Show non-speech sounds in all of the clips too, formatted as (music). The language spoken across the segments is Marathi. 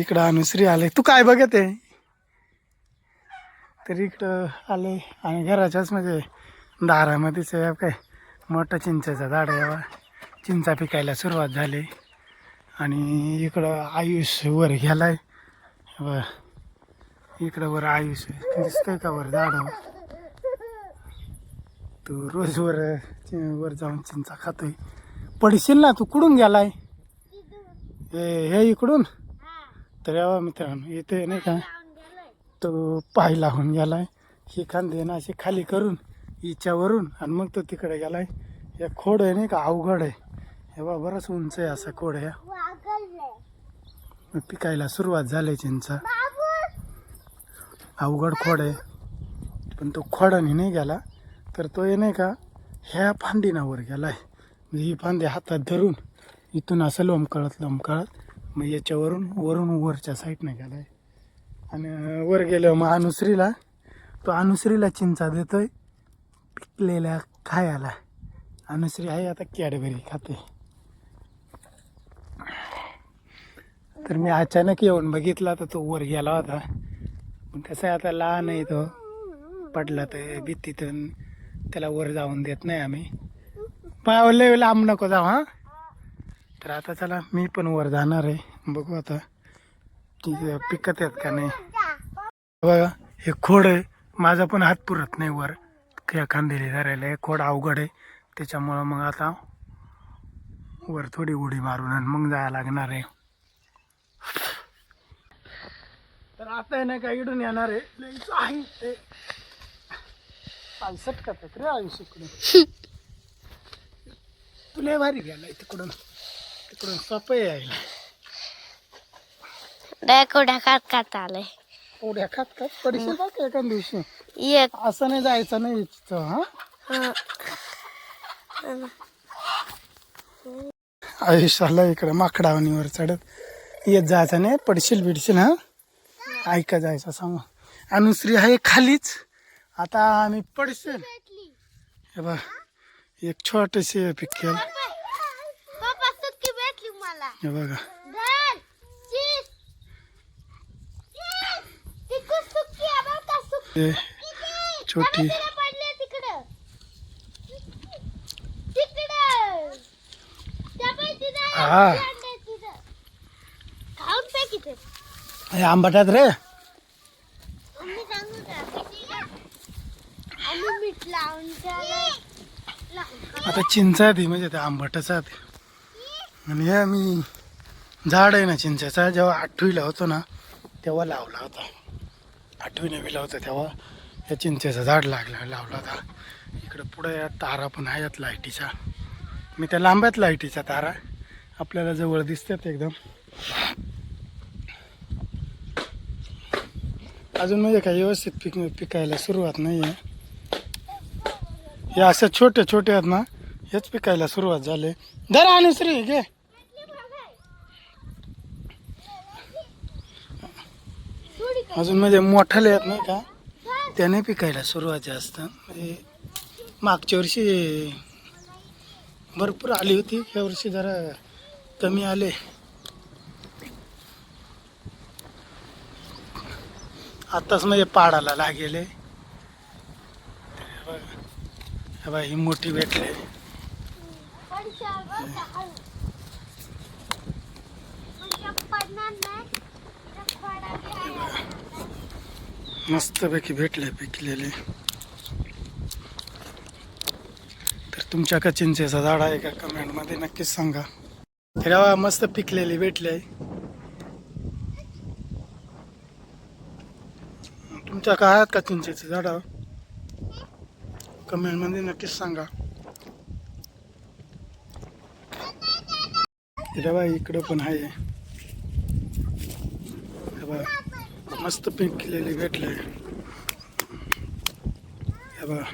इकडं अनुश्री आले. तू काय बघत आहे? तर इकडं आले आणि घराच्याच म्हणजे दारामध्येच आहे काय? मोठं चिंचाचं झाड आहे बा. चिंचा पिकायला सुरुवात झाली. आणि इकडं आयुष वर घ्यालाय बा. इकडं वर आयुष दिसतंय का वर झाड? तू रोज वर वर जाऊन चिंचा खातोय. पडशील ना तू कुडून गेलाय? हे हे इकडून? तर यावा मित्रांनो इथे नाही का तो पाय लावून गेलाय. ही खांदे ना अशी खाली करून हिच्यावरून आणि मग तो तिकडे गेलाय. या खोड आहे नाही का अवघड आहे. हे बा बरंच उंच आहे असा खोड आहे. मग पिकायला सुरुवात झाली चिंचा. अवघड खोड आहे. पण तो खोडाने नाही गेला. तर तो हे नाही का ह्या फांदीनावर गेलाय. म्हणजे ही फांदी हातात धरून इथून असं लोंबकळत लोंबकळत मग याच्यावरून वरून वरच्या साईडने गेलाय आणि वर गेलं मग अनुसरीला तो अनुसरीला चिंचा देतोय पिकलेल्या खायाला. अनुसरी आहे आता कॅडबरी खाते तर मी अचानक येऊन बघितला तर तो वर गेला होता. पण कसं आहे आता लहान आहे तो. पडला तर भीतीतून त्याला वर जाऊन देत नाही आम्ही. पावले लांब नको जाऊ हां. तर आता चला मी पण वर जाणार आहे. बघू आता की पिकत आहेत का नाही. बघा हे खोड आहे. माझा पण हात पुरत नाही वर. खांदेली धरायला. हे खोड अवघड आहे. त्याच्यामुळं मग आता वर थोडी उडी मारून आणि मग जायला लागणार आहे. तर आता आहे ना का इडून येणार आहे. ते पालसट करतात रे आयुष्य इकडून (laughs) तुला भारी गेलाय तिकडून. तिकडून सपय यायला डायकोड्या खात खात आलंय. उड्या खात खात पडशील बा का एका दिवशी. एक. असं नाही जायचं नाही इथं, हा. आयुष्याला इकडं माकडावणीवर चढत येत जायचं नाही पडशील बिडशील हा? ऐका जायचं सांग. अनुश्री आहे खालीच. आता आम्ही पडशील. हे बघ एक छोटेसे पिकेल पप्पा सुट्टी भेटली मला हे बघा. हे छोटी. हा. हे आंबटात रे. आता चिंचा ती म्हणजे ते आंबटच आहे. आणि हे मी झाड आहे ना चिंचेचा जेव्हा आठवीला होतो ना तेव्हा लावला होता. आठवी नवीला होता तेव्हा. या चिंचेचं झाड लागलं लावला होता. इकडं पुढे या तारा पण आहेत लाईटीचा मी त्या लांब्यात लाईटीचा तारा. आपल्याला जवळ दिसतात एकदम. अजून म्हणजे काही व्यवस्थित पिक पिकायला सुरुवात नाही आहे हे अशा छोटे छोटे आहेत ना हेच पिकायला सुरुवात झाले. धरा अनुश्री घे. अजून म्हणजे मोठाले आहेत नाही का? त्याने पिकायला सुरुवात जास्त. म्हणजे मागच्या वर्षी भरपूर आली होती. ह्या वर्षी जरा कमी आले. आताच म्हणजे पाडाला लागेले. हे बघा ही मोठी भेटले. मस्तपैकी भेटले पिकलेले. तर तुमच्या का चिंचेचा झाड आहे का कमेंटमध्ये नक्कीच सांगा. तर मस्त पिकलेली भेटले. तुमच्या का आहेत का चिंचेचे झाड? कमेंटमध्ये नक्कीच सांगा. तर बा इकडं पण आहे. हे मस्त पिकलेली भेटले. हे बघा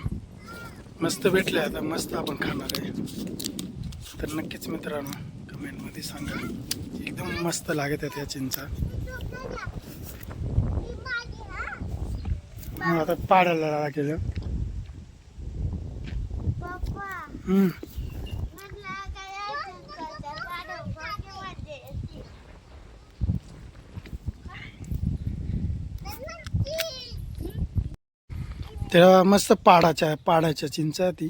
मस्त भेटले आता मस्त आपण खाणार आहे. तर नक्कीच मित्रांनो कमेंटमध्ये सांगा. एकदम मस्त लागत आहेत या चिंचा. मग आता पाडायला लागेल. तेव्हा मस्त पाडाच्या पाडाच्या चिंचा ती.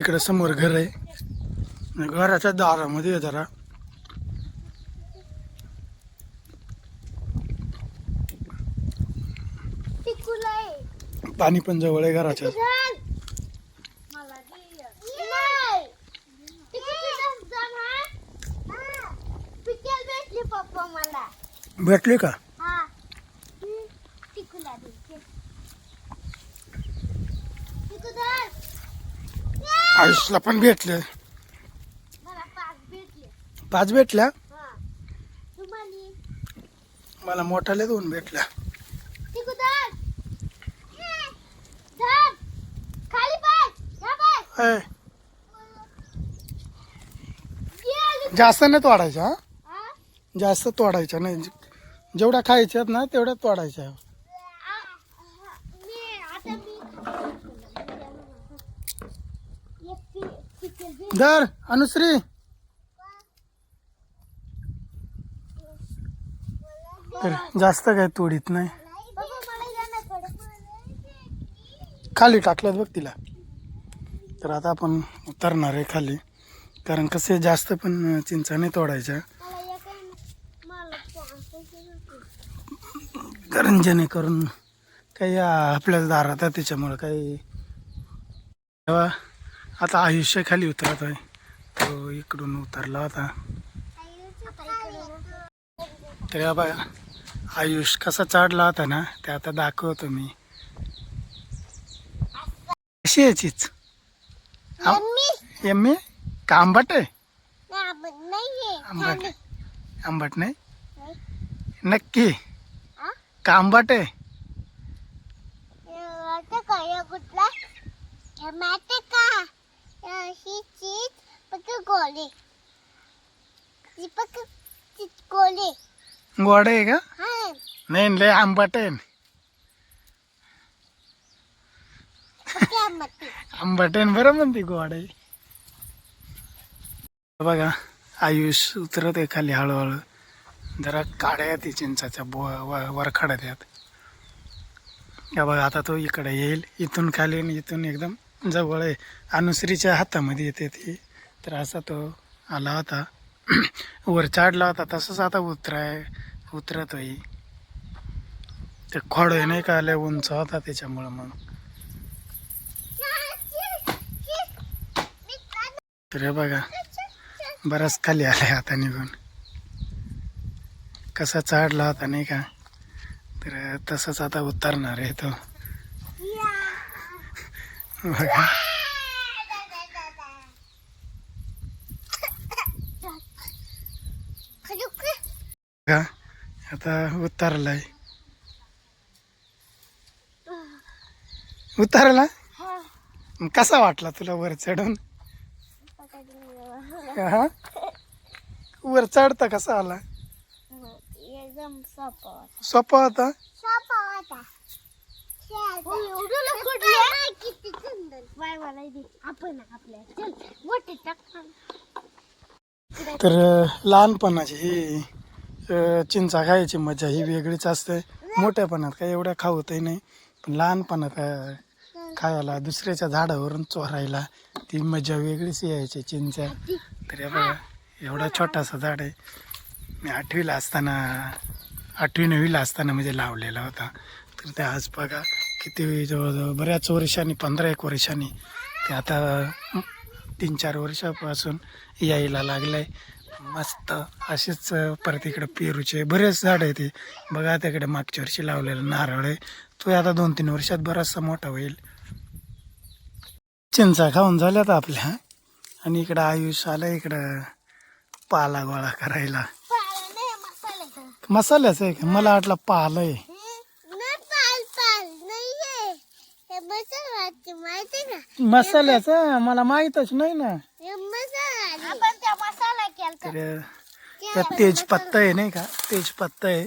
इकडे समोर घर आहे. घराच्या दारामध्ये जरा. पाणी पण जवळ आहे घराच्या. भेटली का हा हम्म. टिकूला भेटली. टिकू धर. आयुषला पण भेटले. पाच भेटले. पाच भेटल्या? हा. मला मोठाले दोन भेटल्या. जास्त नाही तोडायच्या? जास्त तोडायच्या नाही. जेवढ्या खायच्यात ना तेवढ्या तोडायच्या मी आता मी एक पि- पिकेल भेट. धर अनुश्री. तर जास्त काय तोडीत नाही. खाली टाकलं बघ तिला. तर आता आपण उतरणार आहे खाली. कारण कसे जास्त पण चिंचा नाही तोडायच्या. कारण जेणेकरून काही आपल्याच दारात आहे त्याच्यामुळं काही तेव्हा आता आयुष्य खाली उतरत आहे तो इकडून उतरला होता तर बघा आयुष कसा चढला होता ना ते आता दाखवतो मी. कशी आहे चीच आम- मम्मी, एम्मी का आंबट आहे? आंबट. आंबट. नाही. नक्की? का आंबट आहे? का? ही चीज पक गोले ही पक चीज गोले गोड आहे का हा नाही लय आंबट आहे आंबट आहे बरं म्हणते गोड आहे बघा आयुष उतरत आहे खाली हळूहळू जरा काड्या ती चिंचाच्या बो वरखड्यात यात या बघा आता तो इकडे येईल इथून खाली आणि इथून एकदम जवळ आहे. अनुश्रीच्या हातामध्ये येते ती. तर असा तो आला होता. वर चढला होता. तसंच आता उतराय उतरतोही ते खोड नाही का? आल्या उंच होता त्याच्यामुळं मग. तर बघा. बराच खाली आलाय आता निघून. कसा चढला होता नाही का? तर तसंच आता उतरणार आहे तो. बघा बघा आता उतरलाय. उतरला? कसा वाटला तुला वर चढून? हा? वर चढता कसा आला? सोपा होता. तर लहानपणाची ही चिंचा खायची मजा ही वेगळीच असते. मोठ्यापणात काही एवढ्या खावतही नाही पण लहानपणात खायला दुसऱ्याच्या झाडावरून चोरायला ती मजा वेगळीच यायची चिंचा. तर हे बघा एवढा छोटासा झाड आहे. मी आठवीला असताना आठवी नववीला असताना म्हणजे लावलेला होता. तर ते आज बघा किती जवळजवळ बऱ्याच वर्षांनी पंधरा एक वर्षांनी ते आता तीन चार वर्षापासून यायला लागलंय. मस्त असेच परत इकडे पेरूचे बरेच झाड आहे ते बघा त्याकडे मागच्या वर्षी लावलेलं नारळ आहे. तो आता दोन तीन वर्षात बराचसा मोठा होईल. चिंचा खाऊन झाल्यात आपल्या. आणि इकडं आयुष आलं इकडं पाला गोळा करायला. मसाल्याचं. आहे का? मला वाटलं पाल आहे नाही पाल पाल नाहीये हे मसाला माहिती का मसाल्याचं? मला माहीतच नाही ना. हे मसाला. आपण त्या मसाला तर त्या तेजपत्ता आहे नाही का? तेजपत्ता आहे.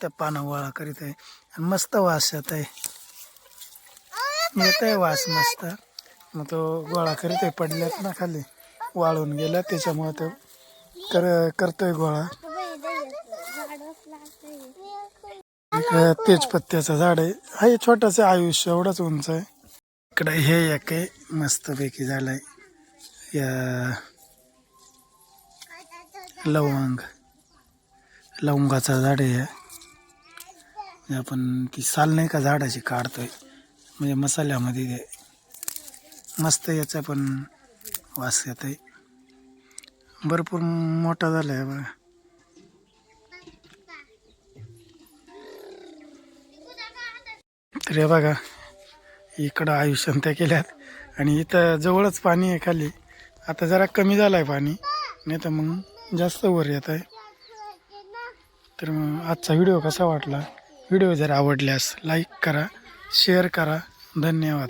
त्या पानं गोळा करीत आहे. आणि मस्त वास येत आहे. येत आहे वास मस्त. मग तो गोळा करीत आहे पडल्यात ना खाली. वाळून गेला. त्याच्यामुळे तो कर करतोय गोळा. हे तेजपत्त्याचं झाड आहे. हा हे छोटंसं आयुष्य एवढंच उंच आहे. इकडं हे एक आहे मस्तपैकी आहे या लवंग. लवंगाचं झाड आहे आपण ती साल नाही का झाडाची काढतोय. म्हणजे मसाल्यामध्ये ते. मस्त याचा पण वास येत आहे भरपूर मोठा झाला आहे बघा. तर हे बघा. इकडं आयुष्यात त्या केल्यात. आणि इथं जवळच पाणी आहे खाली. आता जरा कमी झालं आहे पाणी. नाही तर मग जास्त वर येत आहे. तर मग आजचा व्हिडिओ कसा वाटला? व्हिडिओ जर आवडल्यास लाईक करा शेअर करा. धन्यवाद.